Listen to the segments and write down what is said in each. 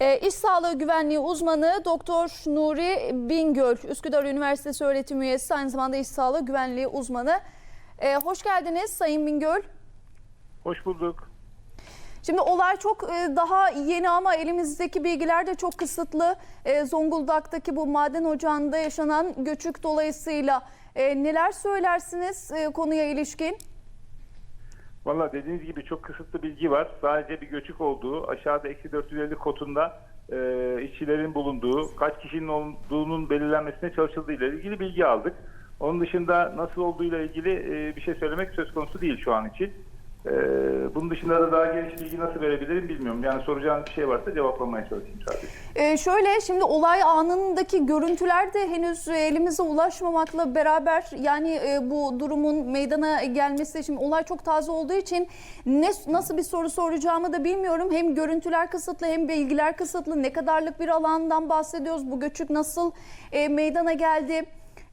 E, İş Sağlığı Güvenliği uzmanı Doktor Nuri Bingöl, Üsküdar Üniversitesi öğretim üyesi, aynı zamanda İş Sağlığı Güvenliği uzmanı. E, hoş geldiniz Sayın Bingöl. Hoş bulduk. Şimdi olay çok e, daha yeni ama elimizdeki bilgiler de çok kısıtlı. E, Zonguldak'taki bu maden ocağında yaşanan göçük dolayısıyla e, neler söylersiniz e, konuya ilişkin? Valla dediğiniz gibi çok kısıtlı bilgi var. Sadece bir göçük olduğu, aşağıda eksi 450 kotunda e, işçilerin bulunduğu, kaç kişinin olduğunun belirlenmesine çalışıldığı ile ilgili bilgi aldık. Onun dışında nasıl olduğuyla ilgili e, bir şey söylemek söz konusu değil şu an için. E, bunun dışında da daha geniş bilgi nasıl verebilirim bilmiyorum. Yani soracağınız bir şey varsa cevaplamaya çalışayım sadece. Ee, şöyle şimdi olay anındaki görüntüler de henüz elimize ulaşmamakla beraber yani e, bu durumun meydana gelmesi şimdi olay çok taze olduğu için ne nasıl bir soru soracağımı da bilmiyorum. Hem görüntüler kısıtlı hem bilgiler kısıtlı. Ne kadarlık bir alandan bahsediyoruz? Bu göçük nasıl e, meydana geldi?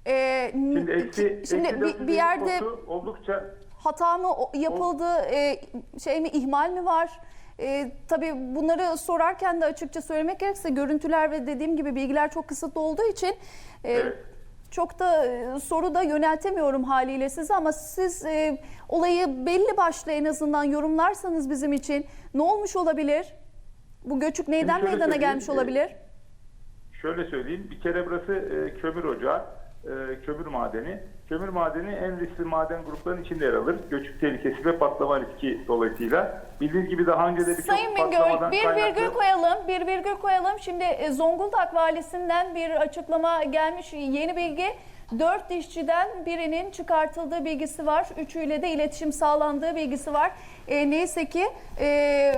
E, Şimdi eksi, şimdi eksi bir, 450 bir yerde oldukça hata mı yapıldı, e, şey mi ihmal mi var? E, tabii bunları sorarken de açıkça söylemek gerekirse görüntüler ve dediğim gibi bilgiler çok kısıtlı olduğu için e, Evet. çok da e, soru da yöneltemiyorum haliyle size ama siz e, olayı belli başlı en azından yorumlarsanız bizim için ne olmuş olabilir? Bu göçük neyden meydana gelmiş e, olabilir? Şöyle söyleyeyim, bir kere burası e, kömür ocağı, e, kömür madeni. Kömür madeni en riskli maden gruplarının içinde yer alır. Göçük tehlikesi ve patlama riski dolayısıyla. Bildiğiniz gibi daha önce de birçok Sayın Bingöl bir kaynaklı... virgül koyalım. Bir virgül koyalım. Şimdi e, Zonguldak valisinden bir açıklama gelmiş. Yeni bilgi. Dört işçiden birinin çıkartıldığı bilgisi var. Üçüyle de iletişim sağlandığı bilgisi var. E, neyse ki e,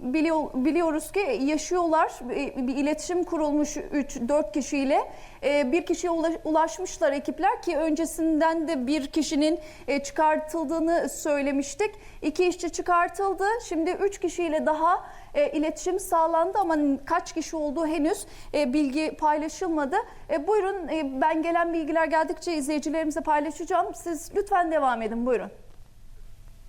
biliyor, biliyoruz ki yaşıyorlar. E, bir iletişim kurulmuş 3-4 kişiyle. E, bir kişiye ula- ulaşmışlar ekipler ki öncesinden de bir kişinin e, çıkartıldığını söylemiştik. İki işçi çıkartıldı. Şimdi üç kişiyle daha e, iletişim sağlandı ama kaç kişi olduğu henüz e, bilgi paylaşılmadı. E, buyurun e, ben gelen bilgiler geldikçe izleyicilerimize paylaşacağım. Siz lütfen devam edin buyurun.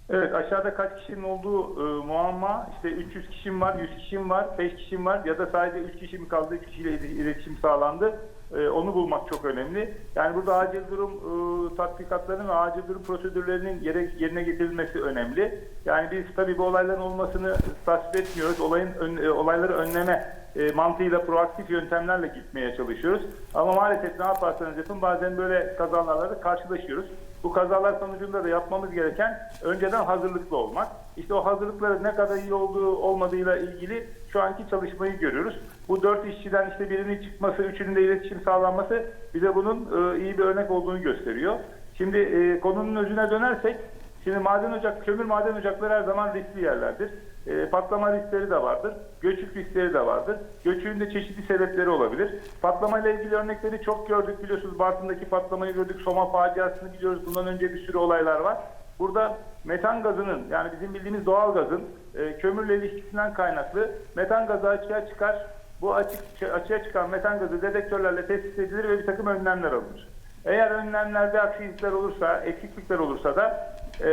Evet aşağıda kaç kişinin olduğu e, muamma işte 300 kişim var, 100 kişim var, 5 kişim var ya da sadece 3 kişi mi kaldı 3 kişiyle il- iletişim sağlandı. E, onu bulmak çok önemli. Yani burada acil durum e, tatbikatlarının ve acil durum prosedürlerinin yere, yerine getirilmesi önemli. Yani biz tabii bu olayların olmasını tasvip etmiyoruz. Olayın ön- e, olayları önleme e, mantığıyla proaktif yöntemlerle gitmeye çalışıyoruz. Ama maalesef ne yaparsanız yapın bazen böyle kazalarla karşılaşıyoruz. Bu kazalar sonucunda da yapmamız gereken önceden hazırlıklı olmak. İşte o hazırlıkların ne kadar iyi olduğu olmadığıyla ilgili şu anki çalışmayı görüyoruz. Bu dört işçiden işte birinin çıkması, üçünün de iletişim sağlanması bize bunun e, iyi bir örnek olduğunu gösteriyor. Şimdi e, konunun özüne dönersek, şimdi maden ocak, kömür maden ocakları her zaman riskli yerlerdir. E, patlama riskleri de vardır. Göçük riskleri de vardır. Göçüğün de çeşitli sebepleri olabilir. Patlama ile ilgili örnekleri çok gördük biliyorsunuz. Bartın'daki patlamayı gördük. Soma faciasını biliyoruz. Bundan önce bir sürü olaylar var. Burada metan gazının yani bizim bildiğimiz doğal gazın e, kömürle ilişkisinden kaynaklı metan gazı açığa çıkar. Bu açık, açığa çıkan metan gazı dedektörlerle tespit edilir ve bir takım önlemler alınır. Eğer önlemlerde aksilikler olursa, eksiklikler olursa da e,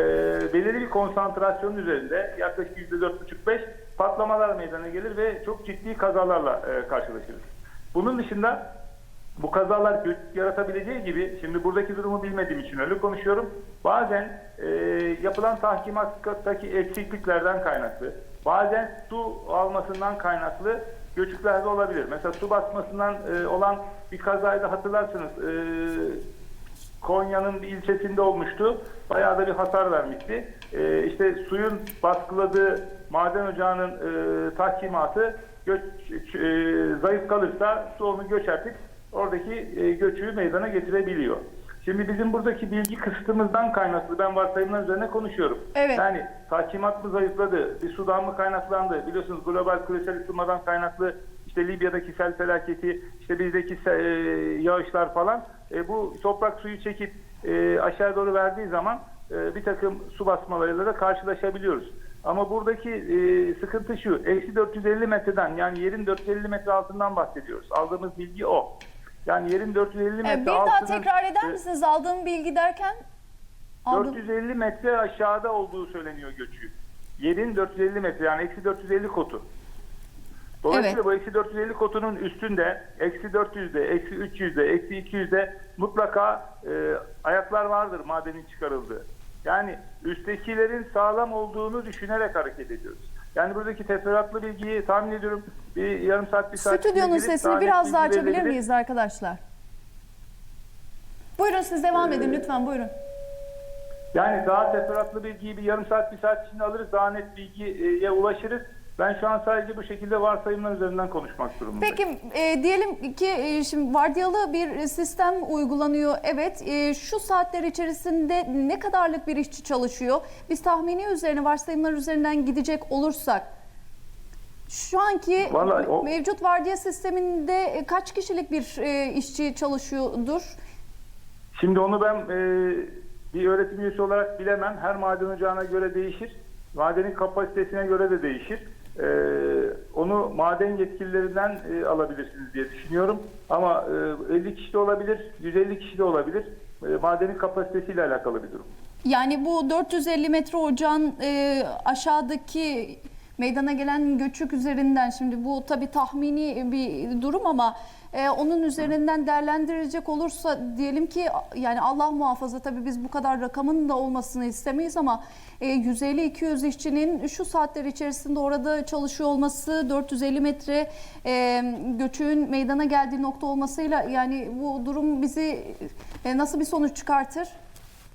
belirli bir konsantrasyon üzerinde yaklaşık %4,5-5 patlamalar meydana gelir ve çok ciddi kazalarla e, karşılaşırız. Bunun dışında bu kazalar göç yaratabileceği gibi, şimdi buradaki durumu bilmediğim için öyle konuşuyorum. Bazen e, yapılan tahkimattaki eksikliklerden kaynaklı, bazen su almasından kaynaklı göçükler de olabilir. Mesela su basmasından e, olan bir kazayı da hatırlarsınız. E, Konya'nın bir ilçesinde olmuştu. Bayağı da bir hasar vermişti. Ee, işte suyun baskıladığı maden ocağının e, tahkimatı göç, e, zayıf kalırsa su onu göçertip oradaki e, göçüğü meydana getirebiliyor. Şimdi bizim buradaki bilgi kısıtımızdan kaynaklı ben varsayımlar üzerine konuşuyorum. Evet. Yani tahkimat mı zayıfladı, bir sudan mı kaynaklandı? Biliyorsunuz global küresel ısınmadan kaynaklı işte Libya'daki sel felaketi, işte bizdeki e, yağışlar falan e, bu toprak suyu çekip e, aşağı doğru verdiği zaman e, bir takım su basmalarıyla da karşılaşabiliyoruz. Ama buradaki e, sıkıntı şu, eksi 450 metreden yani yerin 450 metre altından bahsediyoruz. Aldığımız bilgi o. Yani yerin 450 metre E, bir daha altının, tekrar eder e, misiniz aldığım bilgi derken? Aldığım- 450 metre aşağıda olduğu söyleniyor göçü. Yerin 450 metre yani eksi 450 kotu. Dolayısıyla Evet. bu eksi 450 kotunun üstünde eksi 400'de, eksi 300'de, eksi 200'de mutlaka e, ayaklar vardır madenin çıkarıldığı. Yani üsttekilerin sağlam olduğunu düşünerek hareket ediyoruz. Yani buradaki teferruatlı bilgiyi tahmin ediyorum bir yarım saat bir saat Stüdyonun sesini biraz daha açabilir miyiz arkadaşlar? Buyurun siz devam edin lütfen buyurun. Yani daha teferruatlı bilgiyi bir yarım saat bir saat içinde alırız. Daha net bilgiye ulaşırız. Ben şu an sadece bu şekilde varsayımlar üzerinden konuşmak durumundayım. Peki e, diyelim ki e, şimdi vardiyalı bir sistem uygulanıyor. Evet e, şu saatler içerisinde ne kadarlık bir işçi çalışıyor? Biz tahmini üzerine varsayımlar üzerinden gidecek olursak şu anki Vallahi o- mevcut vardiya sisteminde e, kaç kişilik bir e, işçi çalışıyordur? Şimdi onu ben e, bir öğretim üyesi olarak bilemem. Her maden ocağına göre değişir. Madenin kapasitesine göre de değişir. E, onu maden yetkililerinden e, alabilirsiniz diye düşünüyorum. Ama e, 50 kişi de olabilir, 150 kişi de olabilir. E, madenin kapasitesiyle alakalı bir durum. Yani bu 450 metre ocağın e, aşağıdaki meydana gelen göçük üzerinden şimdi bu tabii tahmini bir durum ama e, onun üzerinden değerlendirecek olursa diyelim ki yani Allah muhafaza tabii biz bu kadar rakamın da olmasını istemeyiz ama e, 150-200 işçinin şu saatler içerisinde orada çalışıyor olması 450 metre e, göçüğün meydana geldiği nokta olmasıyla yani bu durum bizi e, nasıl bir sonuç çıkartır?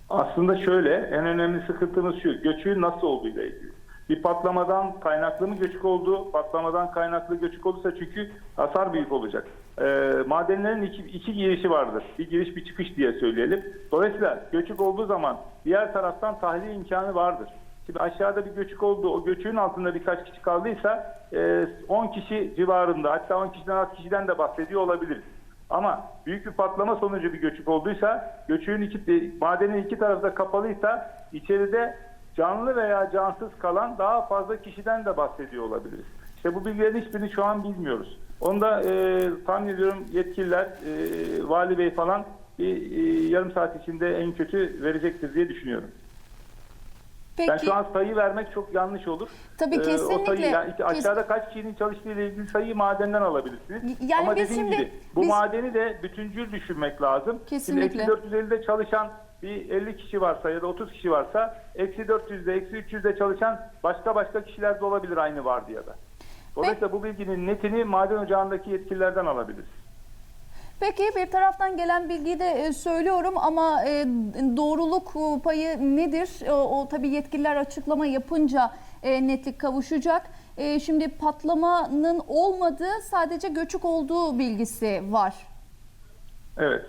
Aslında şöyle, en önemli sıkıntımız şu, göçüğün nasıl olduğuyla ilgili. Bir patlamadan kaynaklı mı göçük oldu? Patlamadan kaynaklı göçük olursa çünkü hasar büyük olacak. Ee, madenlerin iki, iki girişi vardır. Bir giriş bir çıkış diye söyleyelim. Dolayısıyla göçük olduğu zaman diğer taraftan tahliye imkanı vardır. Şimdi aşağıda bir göçük oldu. O göçüğün altında birkaç kişi kaldıysa e, 10 kişi civarında hatta 10 kişiden az kişiden de bahsediyor olabiliriz. Ama büyük bir patlama sonucu bir göçük olduysa, göçüğün iki, madenin iki tarafı da kapalıysa içeride canlı veya cansız kalan daha fazla kişiden de bahsediyor olabiliriz. İşte bu bilgilerin hiçbirini şu an bilmiyoruz. Onu da e, tahmin ediyorum yetkililer, e, vali bey falan bir e, yarım saat içinde en kötü verecektir diye düşünüyorum. Peki. Ben şu an sayı vermek çok yanlış olur. Tabii, Ee, O sayı, kesinlikle. yani işte aşağıda kaç kişinin çalıştığı ile ilgili sayıyı madenden alabilirsiniz. Yani Ama biz dediğim şimdi- gibi bu biz- madeni de bütüncül düşünmek lazım. Kesinlikle. Şimdi eksi 450'de çalışan bir 50 kişi varsa ya da 30 kişi varsa eksi 400'de eksi 300'de çalışan başka başka kişiler de olabilir aynı vardiyada. Dolayısıyla bu bilginin netini maden ocağındaki yetkililerden alabiliriz. Peki bir taraftan gelen bilgiyi de e, söylüyorum ama e, doğruluk e, payı nedir? O, o tabii yetkililer açıklama yapınca netlik kavuşacak. Şimdi patlamanın olmadığı sadece göçük olduğu bilgisi var. Evet.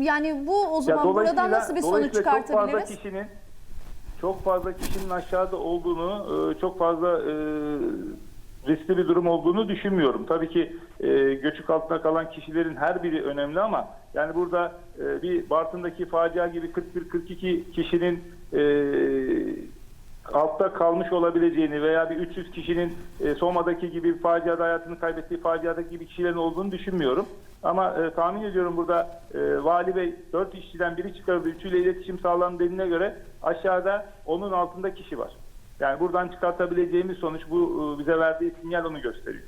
Yani bu o zaman buradan nasıl bir sonuç dolayısıyla Çok fazla kişinin çok fazla kişinin aşağıda olduğunu, e, çok fazla e, riskli bir durum olduğunu düşünmüyorum. Tabii ki e, göçük altında kalan kişilerin her biri önemli ama yani burada e, bir Bartın'daki facia gibi 41-42 kişinin e, altta kalmış olabileceğini veya bir 300 kişinin e, Soma'daki gibi bir faciada hayatını kaybettiği faciadaki gibi kişilerin olduğunu düşünmüyorum. Ama e, tahmin ediyorum burada e, Vali Bey 4 işçiden biri çıkarıldı, üçüyle iletişim sağlandı dediğine göre aşağıda onun altında kişi var. Yani buradan çıkartabileceğimiz sonuç bu e, bize verdiği sinyal onu gösteriyor.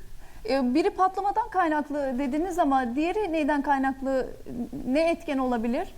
E, Biri patlamadan kaynaklı dediniz ama diğeri neyden kaynaklı? Ne etken olabilir?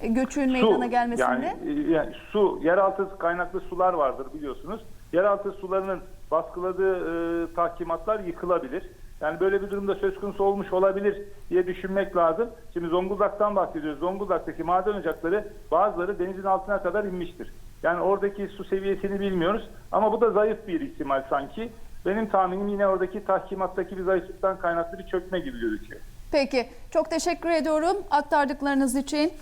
E, Göçüğün meydana gelmesinde? Yani, e, yani su, yeraltı kaynaklı sular vardır biliyorsunuz. Yeraltı sularının baskıladığı e, tahkimatlar yıkılabilir. Yani böyle bir durumda söz konusu olmuş olabilir diye düşünmek lazım. Şimdi Zonguldak'tan bahsediyoruz. Zonguldak'taki maden ocakları bazıları denizin altına kadar inmiştir. Yani oradaki su seviyesini bilmiyoruz ama bu da zayıf bir ihtimal sanki. Benim tahminim yine oradaki tahkimattaki bir zayıflıktan kaynaklı bir çökme gibi gözüküyor. Peki, çok teşekkür ediyorum aktardıklarınız için.